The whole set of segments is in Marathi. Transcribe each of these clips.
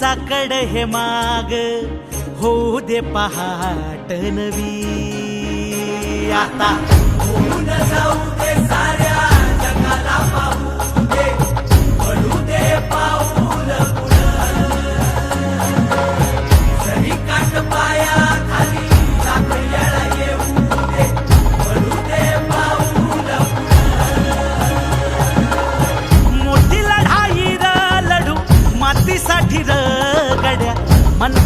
साकड हे माग. हो दे पहाट नवी आता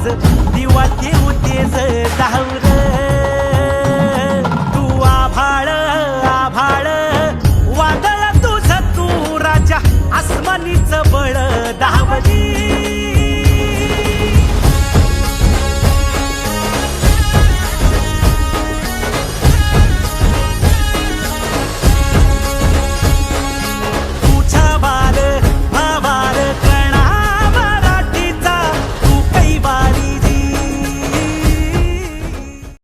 आज दिवा देऊ तेज धावर